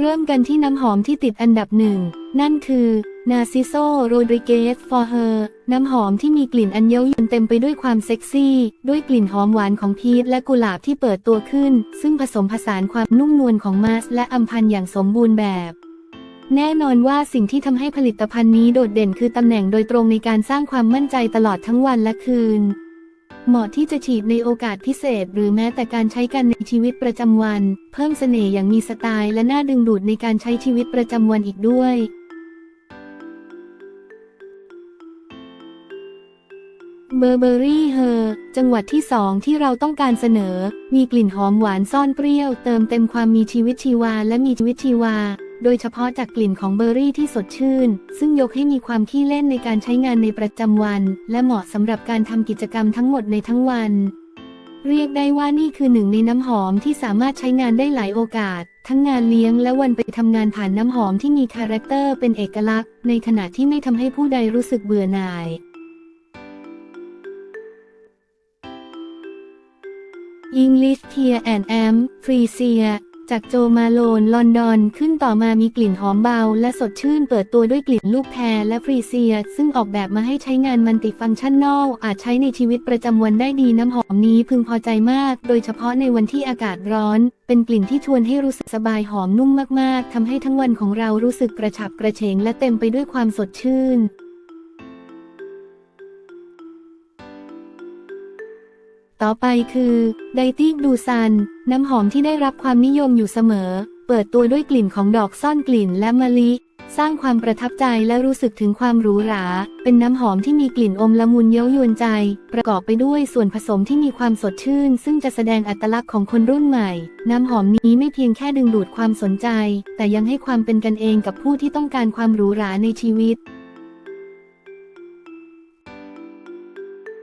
เริ่มกันที่น้ำหอมที่ติดอันดับหนึ่ง นั่นคือ Narciso Rodriguez for her น้ำหอมที่มีกลิ่นอันเย้ายวนเต็มไปด้วยความเซ็กซี่ ด้วยกลิ่นหอมหวานของพีชและกุหลาบที่เปิดตัวขึ้น ซึ่งผสมผสานความนุ่มนวลของมาสและอัมพันอย่างสมบูรณ์แบบ แน่นอนว่าสิ่งที่ทำให้ผลิตภัณฑ์นี้โดดเด่นคือตำแหน่งโดยตรงในการสร้างความมั่นใจตลอดทั้งวันและคืน เหมาะที่จะฉีดในโอกาสพิเศษ หรือแม้แต่การใช้กันในชีวิตประจำวัน เพิ่มเสน่ห์อย่างมีสไตล์และน่าดึงดูดในการใช้ชีวิตประจำวันอีกด้วยเบอร์เบอรี่เฮอร์จังหวัดที่สองที่เราต้องการเสนอ มีกลิ่นหอมหวานซ่อนเปรี้ยว เติมเต็มความมีชีวิตชีวาและมีชีวิตชีวา โดยเฉพาะจากกลิ่นของเบอร์รี่ที่สดชื่น ซึ่งยกให้มีความขี้เล่นในการใช้งานในประจำวัน และเหมาะสำหรับการทำกิจกรรมทั้งหมดในทั้งวัน เรียกได้ว่านี่คือหนึ่งในน้ำหอมที่สามารถใช้งานได้หลายโอกาส ทั้งงานเลี้ยงและวันไปทำงานผ่านน้ำหอมที่มีคาแรคเตอร์เป็นเอกลักษณ์ ในขณะที่ไม่ทำให้ผู้ใดรู้สึกเบื่อหน่าย English Tear and Amp f r e e z i a จากโจมาโลนลอนดอนขึ้นต่อมามีกลิ่นหอมเบา และสดชื่นเปิดตัวด้วยกลิ่นลูกแพรและฟรีเซีย ซึ่งออกแบบมาให้ใช้งานมันติฟังก์ชันนอลอาจใช้ในชีวิตประจำวันได้ดีน้ำหอมนี้พึงพอใจมาก โดยเฉพาะในวันที่อากาศร้อน เป็นกลิ่นที่ชวนให้รู้สึกสบายหอมนุ่มมากๆทำให้ทั้งวันของเรารู้สึกกระฉับกระเฉงและเต็มไปด้วยความสดชื่น ต่อไปคือไดตี้ดูซัน น้ำหอมที่ได้รับความนิยมอยู่เสมอ เปิดตัวด้วยกลิ่นของดอกซ่อนกลิ่นและมะลิ สร้างความประทับใจและรู้สึกถึงความหรูหรา เป็นน้ำหอมที่มีกลิ่นอมละมุนเย้ายวนใจ ประกอบไปด้วยส่วนผสมที่มีความสดชื่น ซึ่งจะแสดงอัตลักษณ์ของคนรุ่นใหม่ น้ำหอมนี้ไม่เพียงแค่ดึงดูดความสนใจ แต่ยังให้ความเป็นกันเองกับผู้ที่ต้องการความหรูหราในชีวิต